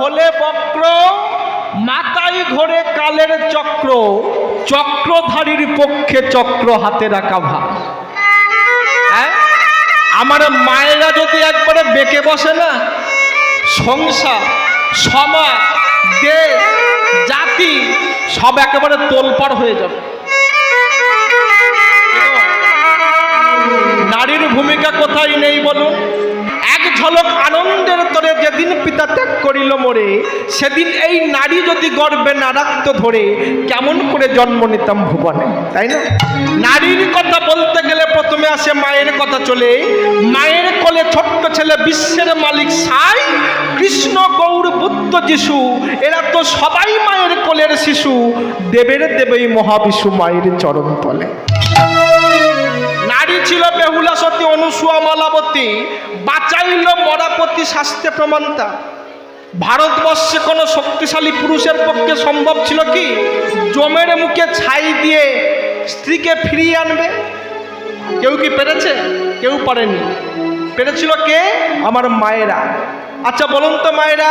হলে বক্র মাথায় ঘোরে কালের চক্র, চক্রধারীর পক্ষে চক্র হাতে রাখা ভাব হ্যাঁ? আমার মায়েরা যদি একবারে বেঁকে বসে না, সংসার, সমাজ, দেশ, জাতি, সব একেবারে তোলপাড় হয়ে যাবে। নারীর ভূমিকা কোথায় নেই বলুন? করিল মোরে সেদিন এই নারী যদি গর্বে না রাখতো ধরে কেমন করে জন্ম নিতাম ভুবনে? তাই না? নারীর কথা বলতে গেলে প্রথমে আসে মায়ের কথা চলে। মায়ের কোলে ছোট্ট ছেলে বিশ্বের মালিক সাই কৃষ্ণ গৌর বুদ্ধ যিশু এরা তো সবাই মায়ের কোলের শিশু। দেবের দেবেই মহাবিশু মায়ের চরণ তলে। নারী ছিল বেহুলা সতী অনুসুয়া মালাবতী বাঁচাইল মরাপতি শাস্ত্রে প্রমাণতা ভারতবর্ষে কোনো শক্তিশালী পুরুষের পক্ষে সম্ভব ছিল কি? জমের মুখে ছাই দিয়ে স্ত্রীকে ফিরিয়ে আনবে? কেউ কি পেরেছে? কেউ পারেনি। পেরেছিল কে? আমার মায়েরা। আচ্ছা বলুন তো মায়েরা,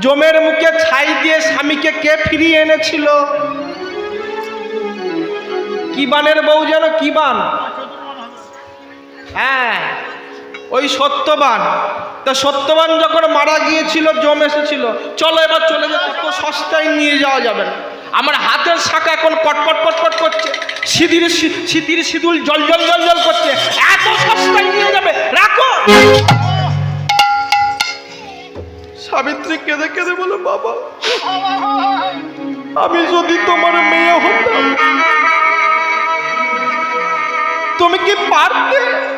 জমের মুখে ছাই দিয়ে স্বামীকে কে ফিরিয়ে এনেছিল? কি বানের বউ যেন, কি বান? হ্যাঁ ওই সত্যবান তা সত্যবান যখন মারা গিয়েছিল, জম এসেছিল, চলো এবার চলে যেতে তো সস্তায় নিয়ে যাওয়া যাবে না। আমার হাতের শাখা এখন কটকট কটকট করছে সিঁদির সি- সিঁথির সিঁদুল জল জল জল জল করছে। এত সস্তায় নিয়ে যাবে, রাখো! সাবিত্রী কেঁদে কেঁদে বলে, বাবা, আমি যদি তোমার মেয়ে হতাম, তুমি কি পারতে?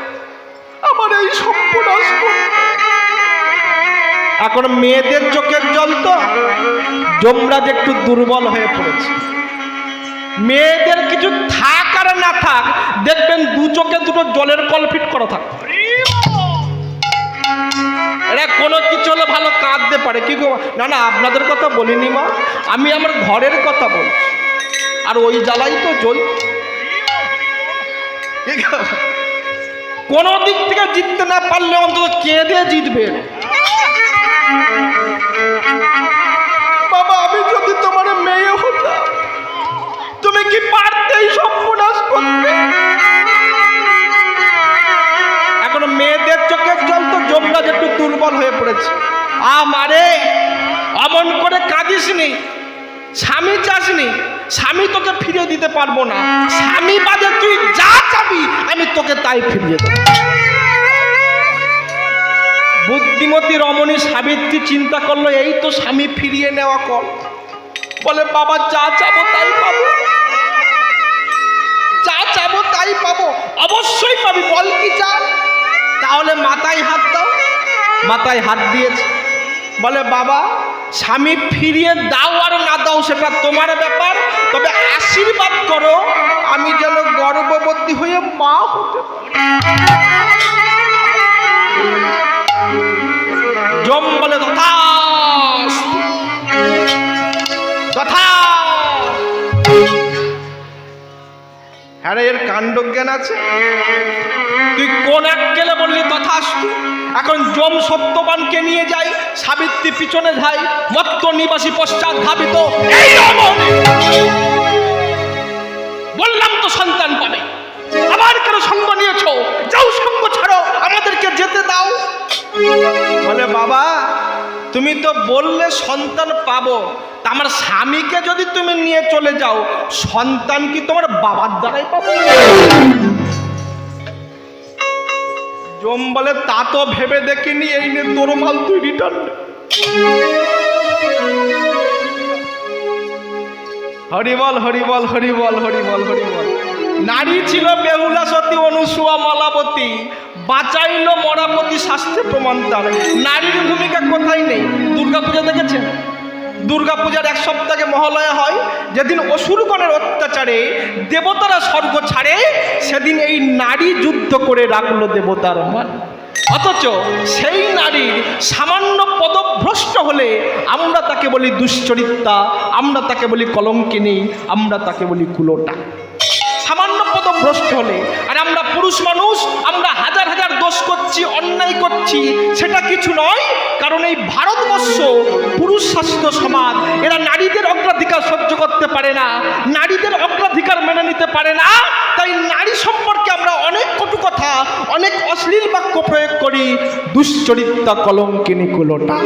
এখন মেয়েদের চোখের জল তো। যমরাজ একটু দুর্বল হয়ে পড়েছে। মেয়েদের কিছু থাক আর না থাক, দেখবেন দু চোখে দুটো জলের কলফিট করা থাক। কোনো কিছু হলে ভালো কাঁদতে পারে। কি গো, না না, আপনাদের কথা বলিনি মা, আমি আমার ঘরের কথা বলছি। আর ওই জ্বালাই তো জল কোনো দিক থেকে জিততে না পারলে অন্তত কেঁদে জিতবে? বাবা, আমি যদি তোমার মেয়ে হতাম, তুমি কি পারতেই সর্বনাশ করতে? এখন মেয়েদের চোখের জল তো জমরাজ একটু দুর্বল হয়ে পড়েছে। আমারে অমন করে কাঁদিস নি স্বামী চাসনি, স্বামী তোকে ফিরিয়ে দিতে পারব না। স্বামী বাদে তুই যা চাবি, আমি তোকে তাই ফিরিয়ে দেবো। বুদ্ধিমতী রমণী সাবিত্রী চিন্তা করল, এই তো স্বামী ফিরিয়ে নেওয়া কর বলে, বাবা, যা চাবো তাই পাবো। যা চাবো তাই পাবো। অবশ্যই পাবি, বল কি চা তাহলে মাথায় হাত দাও। মাথায় হাত দিয়েছে। বলে, বাবা, স্বামী ফিরিয়ে দাও আর না দাও, সেটা তোমার ব্যাপার। তবে আশীর্বাদ করো, আমি যেন গর্ভবতী হয়ে মা হতে পারি। জম বলে তথা তথা হ্যাঁ এর কাণ্ডজ্ঞান আছে? তুই কোন এক গেলে বললি তথাস্তু এখন জম সত্যবানকে নিয়ে যাই সাবিত্রী পিছনে যাই মত্ত নিবাসী পশ্চাৎ ধাবিত। এই বললাম তো সন্তান পাবে। আবার কেন সঙ্গ নিয়েছো? যাও সঙ্গ ছাড়ো, আমাদেরকে যেতে দাও। বলে, বাবা, তুমি তো বললে সন্তান পাবো। আমার স্বামীকে যদি তুমি নিয়ে চলে যাও, সন্তান কি তোমার বাবার দ্বারাই পাবো? জম বলে, তা তো ভেবে দেখিনি, এই নিয়ে তোর মাল তুই রিটার্ন হরিবল হরিবল হরিবল হরিবল হরিবল নারী ছিল বেহুলা সতী অনুসুয়া মালাবতী, বাঁচাইল মরাপতি শাস্ত্রে প্রমাণ তার। নারীর ভূমিকা কোথায় নেই? দুর্গাপূজা দেখেছেন? দুর্গাপূজার এক সপ্তাহে মহালয়া হয়, যেদিন অসুরগণের অত্যাচারে দেবতারা স্বর্গ ছাড়ে, সেদিন এই নারী যুদ্ধ করে রাখল দেবতার মান। অথচ সেই নারীর সামান্য পদভ্রষ্ট হলে আমরা তাকে বলি দুশ্চরিত্রা আমরা তাকে বলি কলঙ্কিনী, আমরা তাকে বলি কুলোটা। পদভ্রষ্ট হলে, আর আমরা পুরুষ মানুষ, আমরা হাজার হাজার দোষ করছি, অন্যায় করছি, সেটা কিছু নয়, কারণ এই ভারতবর্ষ পুরুষ শাসিত সমাজ, এরা নারীদের অগ্রাধিকার সহ্য করতে পারে না, নারীদের অগ্রাধিকার মেনে নিতে পারে না, তাই নারী সম্পর্কে আমরা অনেক কটু কথা, অনেক অশ্লীল বাক্য প্রয়োগ করি, দুশ্চরিত্রা কলঙ্কিনী কুলোটা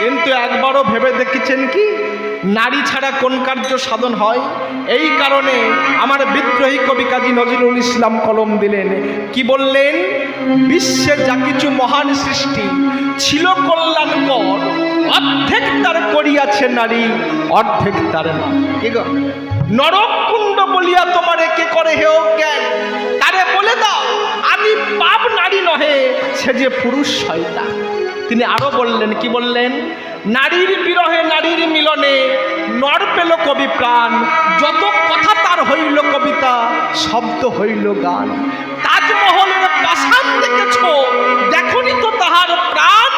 কিন্তু একবারও ভেবে দেখেছেন কি? নারী ছাড়া কোন কার্য সাধন হয়? এই কারণে আমার বিদ্রোহী কবি কাজী নজরুল ইসলাম কলম দিলেন, কি বললেন? বিশ্বের যা কিছু মহান সৃষ্টি, ছিল কল্যাণকর অর্ধেক তার করিয়াছে নারী, অর্ধেক তার নরক কুণ্ড বলিয়া তোমার কে করে হেও জ্ঞান? তারে বলে দাও, আমি পাপ নারী নহে, সে যে পুরুষ শয়তান। তিনি আরও বললেন, কি বললেন? নারীর বিরহে নারীর মিলনে পেল কবি প্রাণ। যত কথা তার হইল কবিতা, শব্দ হইল গান। তাজমহলের পাশান দেখেছ, দেখনি তো তাহার প্রাণ।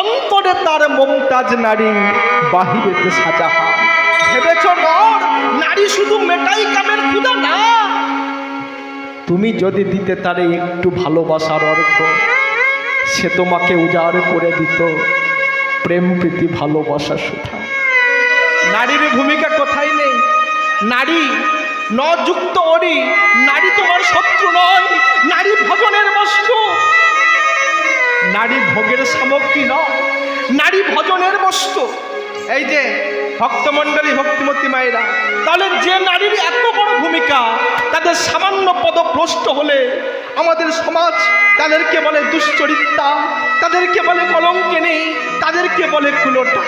অন্তরে তার মমতাজ নারী, বাহিরেতে সাজাহান ভেবেছ, নর, নারী শুধু মেটাই কামের ক্ষুদা না। তুমি যদি দিতে তারে একটু ভালোবাসার অর্থ সে তোমাকে উজাড় করে দিত। প্রেম প্রীতি ভালোবাসা সুধা নারীর ভূমিকা কোথায় নেই? নারী ন যুক্ত অরি, নারী তোমার শত্রু নয়, নারী ভজনের বস্তু। নারী ভোগের সামগ্রী নয়, নারী ভজনের বস্তু। এই যে ভক্তমণ্ডলী ভক্তিমতী মায়েরা, তাহলে যে নারীর এত বড় ভূমিকা, তাদের সামান্য পদভ্রষ্ট হলে আমাদের সমাজ তাদেরকে বলে দুশ্চরিত্রা তাদেরকে বলে কলঙ্কে নেই, তাদেরকে বলে কুলোটা।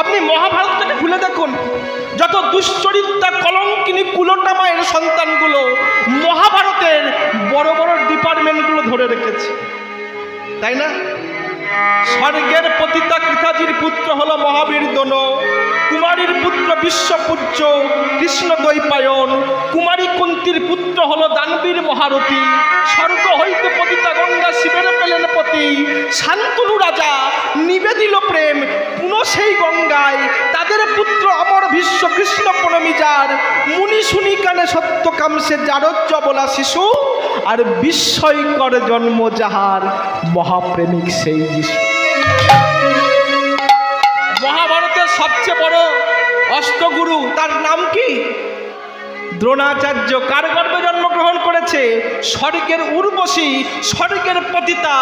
আপনি মহাভারতটাকে ভুলে দেখুন। যত দুশ্চরিত্রা কলঙ্কিনী কুলোটা মায়ের সন্তানগুলো মহাভারতের বড় বড় ডিপার্টমেন্টগুলো ধরে রেখেছে। তাই না? স্বর্গের পতিতা কৃতাজির পুত্র হলো মহাবীর দন, কুমারীর পুত্র বিশ্বপূজ্য কৃষ্ণ দৈপায়ন কুমারী কুন্তির পুত্র হলো দানবীর মহারথী। স্বর্গ হইতে পতিতা গঙ্গা শিবের পেলেন পতি। শান্তনু রাজা নিবেদিল প্রেম। পুনঃ সেই গঙ্গায় তাদের পুত্র অমর ভীষ্ম কৃষ্ণ প্রণমিজার মুনি শুনি কানে সত্যকামসে জারজ্য বলা শিশু। আর বিস্ময়কর জন্ম যাহার। মহাপ্রেমিক সেই যিশু। মহাভারতের সবচেয়ে বড় অষ্টগুরু, তার নাম কি? দ্রোণাচার্য কার গর্ভে জন্মগ্রহণ করেছে? স্বর্গের উর্বশী, স্বর্গের পতিতা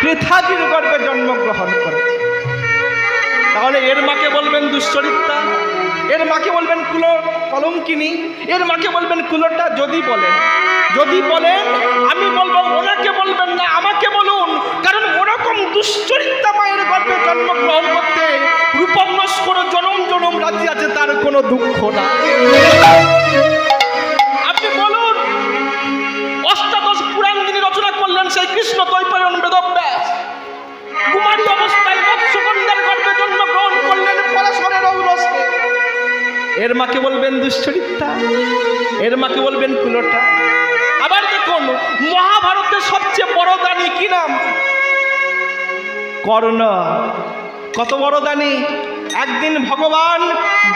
কৃথাজির গর্ভে জন্মগ্রহণ করেছে। তাহলে এর মাকে বলবেন দুশ্চরিত্রা, এর মাকে বলবেন কুলো কলঙ্কিনী, এর মাকে বলবেন কুলোটা যদি বলেন। যদি বলেন, আমি বলব ওনাকে বলবেন না, আমাকে বলুন। কারণ ওরকম দুশ্চরিত্রা মায়ের গর্ভে জন্মগ্রহণ করতে রূপম নস্কর জনম জনম রাজি আছে, তার কোনো দুঃখ না কর্ণ। কত বড় দানি। একদিন ভগবান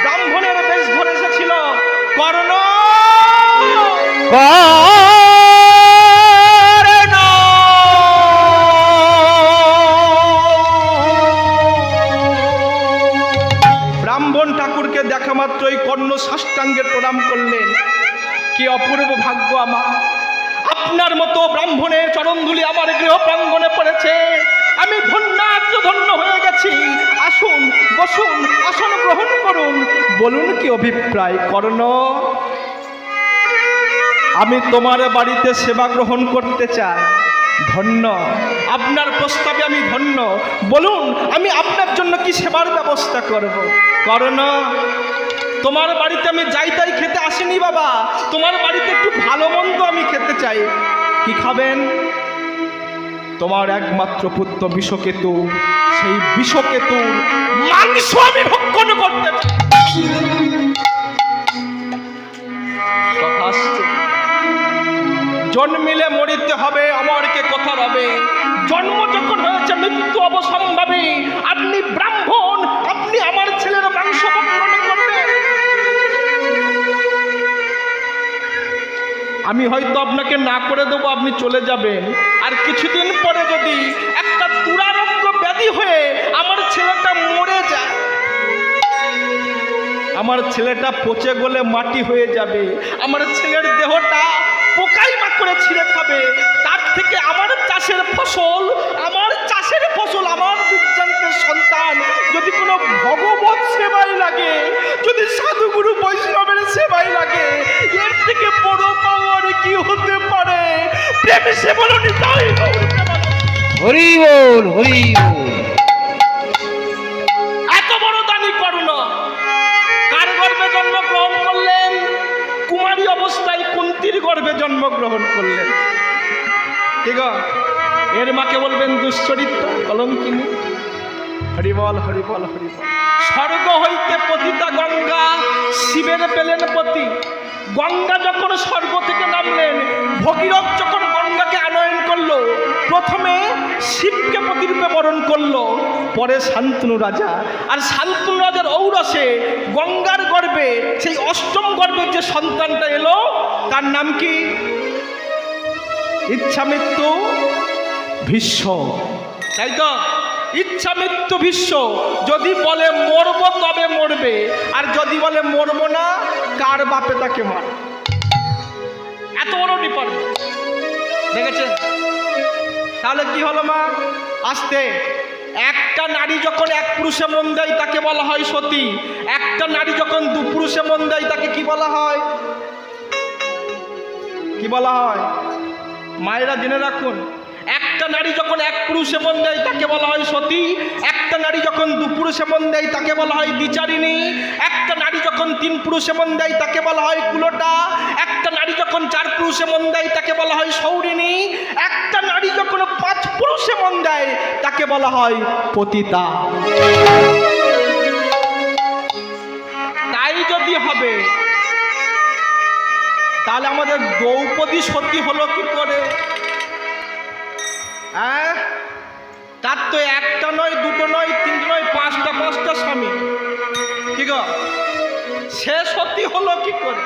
ব্রাহ্মণের বেশ ধরে এসেছিল। কর্ণ! ব্রাহ্মণ ঠাকুরকে দেখা মাত্রই কর্ণ সাষ্টাঙ্গে প্রণাম করলেন। কি অপূর্ব ভাগ্য আমার। আপনার মতো ব্রাহ্মণের চরণধুলি আমার গৃহ প্রাঙ্গণে পড়েছে। ধন্য হয়ে গেছি। আসুন, বসুন, আসন গ্রহণ করুন। বলুন কি অভিপ্রায় কর্ণ? আমি তোমার বাড়িতে সেবা গ্রহণ করতে চাই। ধন্য। আপনার প্রস্তাবে আমি ধন্য। বলুন, আমি আপনার জন্য কি সেবার ব্যবস্থা করব? করণ, তোমার বাড়িতে আমি যাই তাই খেতে আসিনি বাবা। তোমার বাড়িতে একটু ভালো মন্দ আমি খেতে চাই। কি খাবেন? তোমার একমাত্র পুত্র বিষকেতু, সেই বিষকেতু মাংস আমি ভক্ষণ করতে জন্মিলে মরিতে হবে, অমরকে কথা রবে। জন্ম যখন হয়েছে, মৃত্যু অবসম্ভাবী। আপনি ব্রাহ্মণ, আপনি আমার ছেলের মাংস করবেন। আমি হয়তো আপনাকে না করে দেবো, আপনি চলে যাবেন। আর কিছুদিন পরে যদি একটা দুরারোগ্য ব্যাধি হয়ে আমার ছেলেটা মরে যায়, আমার ছেলেটা পচে গলে মাটি হয়ে যাবে, আমার ছেলের দেহটা পোকাই মাকড়ে ছিঁড়ে খাবে, তার থেকে আমার চাষের ফসল আমার চাষের ফসল আমার বিজ্ঞানের সন্তান। যদি কোনো ভগবত সেবাই লাগে যদি সাধুগুরু বৈষ্ণবের সেবাই লাগে এর থেকে বড় পাওয়ার কি হতে পারে? প্রেমে সে তাই হরি বল হরি বল। এত বড় দানি করুণ। কার গর্ভে জন্মগ্রহণ করলেন? কুমারী অবস্থায় কুন্তির গর্ভে জন্মগ্রহণ করলেন। ঠিক আছে? এর মাকে বলবেন দুশ্চরিত্র কলঙ্কিনী। হরিবল হরিবল হরিবল স্বর্গ হইতে পতিতা গঙ্গা শিবের পেলেন পতি। গঙ্গা যখন স্বর্গ থেকে নামলেন ভগীরথ যখন গঙ্গাকে আনয়ন করল প্রথমে শিবকে প্রতিরূপে বরণ করল পরে শান্তনু রাজা। আর শান্তনু রাজার ঔরসে গঙ্গার গর্ভে সেই অষ্টম গর্ভের যে সন্তানটা এলো তার নাম কি? ইচ্ছা মৃত্যু ভীষ্ম। তাই তো? ইচ্ছা মৃত্যু ভীষ্ম। যদি বলে মরব, তবে মরবে। আর যদি বলে মরব না, কার বাপে তাকে মার? এত বড় ডিপার্টমেন্ট দেখেছেন তাহলে কি হলো মা? আসতে। একটা নারী যখন এক পুরুষে মন দেয়, তাকে বলা হয় সতী। একটা নারী যখন দু পুরুষে মন দেয়, তাকে কি বলা হয়? কি বলা হয়? মায়েরা জেনে রাখুন একটা নারী যখন এক পুরুষে মন দেয়, তাকে বলা হয় সতী। একটা নারী যখন দু পুরুষে মন দেয়, তাকে বলা হয় দ্বিচারিণী একটা নারী যখন তিন পুরুষে মন দেয়, তাকে বলা হয় কুলোটা। একটা নারী যখন চার পুরুষে মন দেয়, তাকে বলা হয় সৌরিণী। একটা নারী যখন পাঁচ পুরুষে মন দেয়, তাকে বলা হয় পতিতা। তাই যদি হবে, তাহলে আমাদের দ্রৌপদী সতী হলো কি করে? হ্যাঁ? তার তো একটা নয়, দুটো নয়, তিনটে নয়, পাঁচটা পাঁচটা স্বামী। আছে? সে সত্যি হলো কি করে?